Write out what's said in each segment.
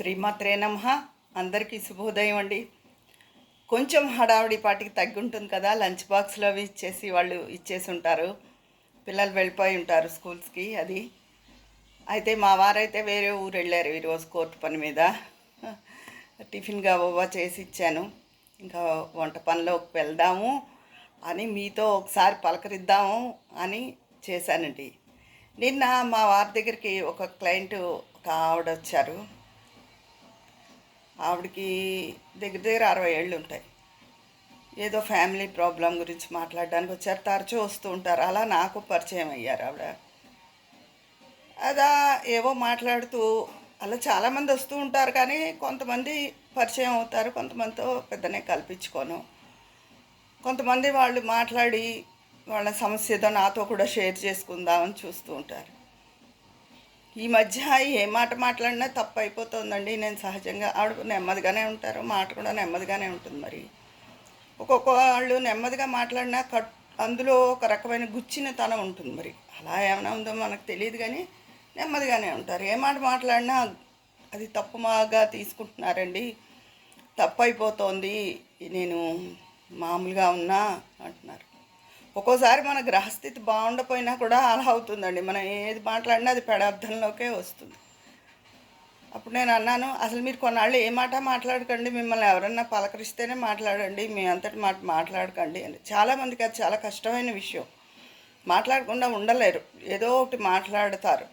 శ్రీమాత్రే నమ. అందరికీ శుభోదయం అండి. కొంచెం హడావిడి పాటికి తగ్గి ఉంటుంది కదా లంచ్ బాక్స్లో అవి ఇచ్చేసి వాళ్ళు ఇచ్చేసి ఉంటారు పిల్లలు వెళ్ళిపోయి ఉంటారు స్కూల్స్కి అది. అయితే మా వారైతే వేరే ఊరు వెళ్ళారు ఈరోజు కోర్టు పని మీద. టిఫిన్ ఓవా చేసి ఇచ్చాను. ఇంకా వంట పనిలోకి వెళ్దాము అని మీతో ఒకసారి పలకరిద్దాము అని చేశానండి. నిన్న మా వారి దగ్గరికి ఒక క్లయింట్ ఒక ఆవిడ వచ్చారు. ఆవిడకి దగ్గర దగ్గర అరవై ఏళ్ళు ఉంటాయి. ఏదో ఫ్యామిలీ ప్రాబ్లం గురించి మాట్లాడడానికి వచ్చారు తరచూ వస్తూ ఉంటారు. అలా నాకు పరిచయం అయ్యారు ఆవిడ. అదా ఏవో మాట్లాడుతూ అలా చాలామంది వస్తూ ఉంటారు కానీ కొంతమంది పరిచయం అవుతారు కొంతమందితో పెద్దనే కల్పించుకోను. కొంతమంది వాళ్ళు మాట్లాడి వాళ్ళ సమస్య ఏదో నాతో కూడా షేర్ చేసుకుందామని చూస్తూ ఉంటారు. ఈ మధ్య ఏ మాట మాట్లాడినా తప్పు అయిపోతుందండి నేను సహజంగా ఆవిడ నెమ్మదిగానే ఉంటారు. మాట కూడా నెమ్మదిగానే ఉంటుంది మరి. ఒక్కొక్క వాళ్ళు నెమ్మదిగా మాట్లాడినా కట్ అందులో ఒక రకమైన గుచ్చిన తనం ఉంటుంది మరి. అలా ఏమైనా ఉందో మనకు తెలియదు కానీ నెమ్మదిగానే ఉంటారు. ఏ మాట మాట్లాడినా అది తప్పు మాగా తీసుకుంటున్నారండి. తప్పు అయిపోతోంది నేను మామూలుగా ఉన్నా అంటున్నారు. ఒక్కోసారి మన గ్రహస్థితి బాగుండపోయినా కూడా అలా అవుతుందండి. మనం ఏది మాట్లాడినా అది పెడార్థంలోకే వస్తుంది. అప్పుడు నేను అన్నాను అసలు మీరు కొన్నాళ్ళు ఏ మాట మాట్లాడకండి మిమ్మల్ని ఎవరన్నా పలకరిస్తేనే మాట్లాడండి మీ అంతటి మాట మాట్లాడకండి అని. చాలామందికి అది చాలా కష్టమైన విషయం. మాట్లాడకుండా ఉండలేరు. ఏదో ఒకటి మాట్లాడతారు.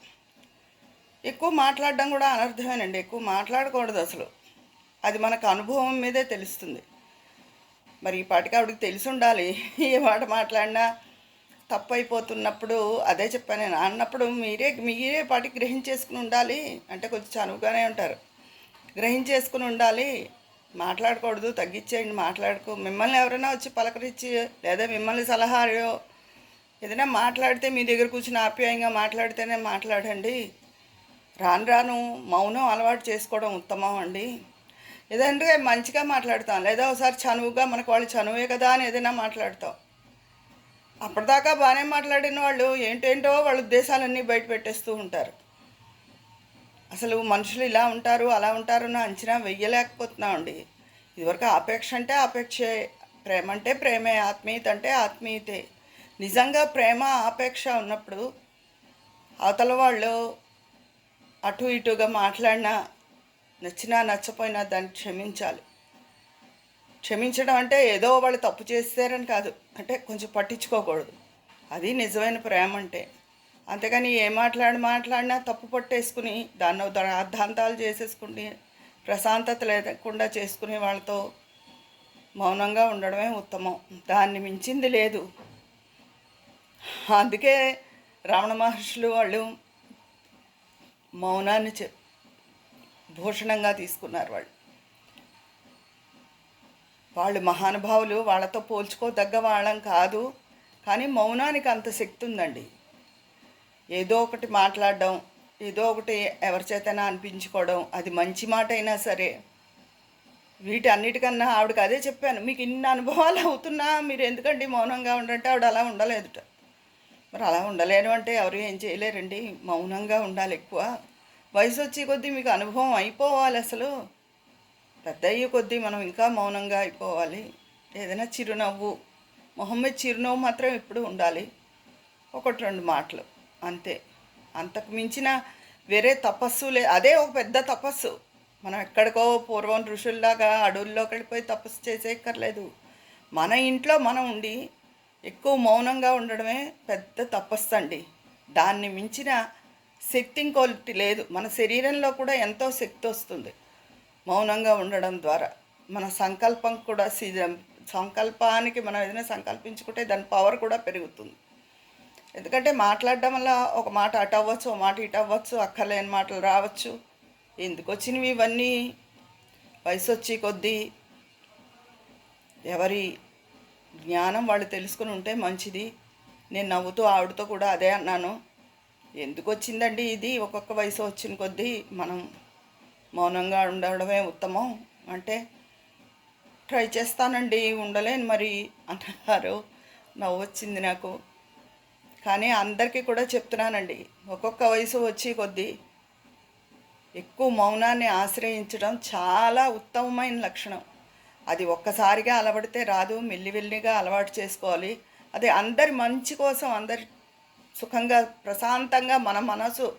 ఎక్కువ మాట్లాడడం కూడా అనర్థమేనండి. ఎక్కువ మాట్లాడకూడదు అసలు. అది మనకు అనుభవం మీదే తెలుస్తుంది. మరి ఈ పాటికి ఆవిడకి తెలిసి ఉండాలి. ఏ మాట మాట్లాడినా తప్పు అయిపోతున్నప్పుడు అదే చెప్పాను నేను. అన్నప్పుడు మీరే మీరే పాటికి గ్రహించేసుకుని ఉండాలి. అంటే కొంచెం చనువుగానే ఉంటారు. గ్రహించేసుకుని ఉండాలి. మాట్లాడకూడదు తగ్గించేయండి మాట్లాడుకో. మిమ్మల్ని ఎవరైనా వచ్చి పలకరించి లేదా మిమ్మల్ని సలహాయో ఏదైనా మాట్లాడితే మీ దగ్గర కూర్చుని ఆప్యాయంగా మాట్లాడితేనే మాట్లాడండి. రాను రాను మౌనం అలవాటు చేసుకోవడం ఉత్తమం అండి. ఏదంటే మంచిగా మాట్లాడతాం. లేదా ఒకసారి చనువుగా మనకు వాళ్ళు చనువే కదా అని ఏదైనా మాట్లాడతాం. అప్పటిదాకా బాగానే మాట్లాడిన వాళ్ళు ఏంటేంటో వాళ్ళ ఉద్దేశాలన్నీ బయట పెట్టేస్తూ ఉంటారు. అసలు మనుషులు ఇలా ఉంటారు అలా ఉంటారు అని అంచనా వెయ్యలేకపోతున్నామండి. ఇదివరకు ఆపేక్ష అంటే ఆపేక్షే ప్రేమ అంటే ప్రేమే ఆత్మీయత అంటే ఆత్మీయతే. నిజంగా ప్రేమ ఆపేక్ష ఉన్నప్పుడు అవతల వాళ్ళు అటు ఇటుగా మాట్లాడినా నచ్చినా నచ్చపోయినా దాన్ని క్షమించాలి. క్షమించడం అంటే ఏదో వాళ్ళు తప్పు చేస్తారని కాదు. అంటే కొంచెం పట్టించుకోకూడదు. అది నిజమైన ప్రేమ అంటే. అంతేగాని ఏ మాట్లాడి మాట్లాడినా తప్పు పట్టేసుకుని దాన్ని అర్ధాంతాలు చేసేసుకుని ప్రశాంతత లేకుండా చేసుకునే వాళ్ళతో మౌనంగా ఉండడమే ఉత్తమం. దాన్ని మించింది లేదు. అందుకే రమణ మహర్షులు వాళ్ళు మౌనాన్ని చె భూషణంగా తీసుకున్నారు వాళ్ళు. వాళ్ళు మహానుభావులు వాళ్ళతో పోల్చుకోదగ్గ వాళ్ళం కాదు. కానీ మౌనానికి అంత శక్తి ఉందండి ఏదో ఒకటి మాట్లాడడం ఏదో ఒకటి ఎవరి చేతనా అనిపించుకోవడం అది మంచి మాట అయినా సరే. వీటన్నిటికన్నా ఆవిడకి అదే చెప్పాను మీకు ఇన్ని అనుభవాలు అవుతున్నా మీరు ఎందుకండి మౌనంగా ఉండంటే ఆవిడ అలా ఉండలేదుట. మరి అలా ఉండలేను అంటే ఎవరు ఏం చేయలేరండి? మౌనంగా ఉండాలి ఎక్కువ. వయసు వచ్చే కొద్దీ మీకు అనుభవం అయిపోవాలి అసలు. పెద్ద అయ్యే కొద్దీ మనం ఇంకా మౌనంగా అయిపోవాలి. ఏదైనా చిరునవ్వు మొహం మీద చిరునవ్వు మాత్రం ఎప్పుడు ఉండాలి. ఒకటి రెండు మాటలు అంతే. అంతకు మించిన వేరే తపస్సు లే అదే ఒక పెద్ద తపస్సు. మనం ఎక్కడికో పూర్వం ఋషుల్లాగా అడవుల్లోకి వెళ్ళిపోయి తపస్సు చేసేయక్కర్లేదు. మన ఇంట్లో మనం ఉండి ఎక్కువ మౌనంగా ఉండడమే పెద్ద తపస్సు అండి దాన్ని మించిన శక్తి ఇంకోటి లేదు. మన శరీరంలో కూడా ఎంతో శక్తి వస్తుంది. మౌనంగా ఉండడం ద్వారా. మన సంకల్పం కూడా సీజన్ సంకల్పానికి మనం ఏదైనా సంకల్పించుకుంటే దాని పవర్ కూడా పెరుగుతుంది. ఎందుకంటే మాట్లాడడం వల్ల ఒక మాట అటు అవ్వచ్చు ఒక మాట ఇటు అవ్వచ్చు అక్కర్లేని మాటలు రావచ్చు. ఎందుకు వచ్చినవి ఇవన్నీ? వయసు వచ్చి కొద్దీ ఎవరి జ్ఞానం వాళ్ళు తెలుసుకుని ఉంటే మంచిది. నేను నవ్వుతూ ఆవిడతో కూడా అదే అన్నాను. ఎందుకు వచ్చిందండి ఇది? ఒక్కొక్క వయసు వచ్చిన కొద్దీ మనం మౌనంగా ఉండడమే ఉత్తమం. అంటే ట్రై చేస్తానండి ఉండలేను మరి అంటున్నారు. నవ్వు వచ్చింది నాకు. కానీ అందరికీ కూడా చెప్తున్నానండి ఒక్కొక్క వయసు వచ్చి కొద్దీ ఎక్కువ మౌనాన్ని ఆశ్రయించడం చాలా ఉత్తమమైన లక్షణం. అది ఒక్కసారిగా అలవడితే రాదు మెల్లివెల్లిగా అలవాటు చేసుకోవాలి. అది అందరి మంచి కోసం అందరి సుఖంగా ప్రశాంతంగా మన మనసు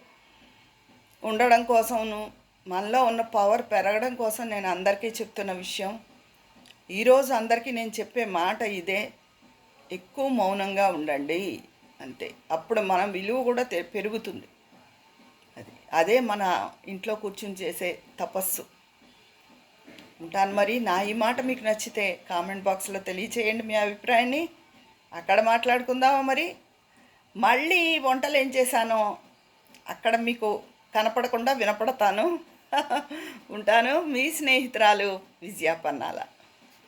ఉండడం కోసమును మనలో ఉన్న పవర్ పెరగడం కోసం నేను అందరికీ చెప్తున్న విషయం. ఈరోజు అందరికీ నేను చెప్పే మాట ఇదే. ఎక్కువ మౌనంగా ఉండండి అంతే. అప్పుడు మన విలువ కూడా పెరుగుతుంది. అది అదే మన ఇంట్లో కూర్చుని చేసే తపస్సు. ఉంటాను మరి నా ఈ మాట మీకు నచ్చితే కామెంట్ బాక్స్లో తెలియచేయండి మీ అభిప్రాయాన్ని. అక్కడ మాట్లాడుకుందామా మరి? మళ్ళీ వంటలు ఏం చేశానో? అక్కడ మీకు కనపడకుండా వినపడతాను. ఉంటాను మీ స్నేహితురాలు విజయాపన్నాల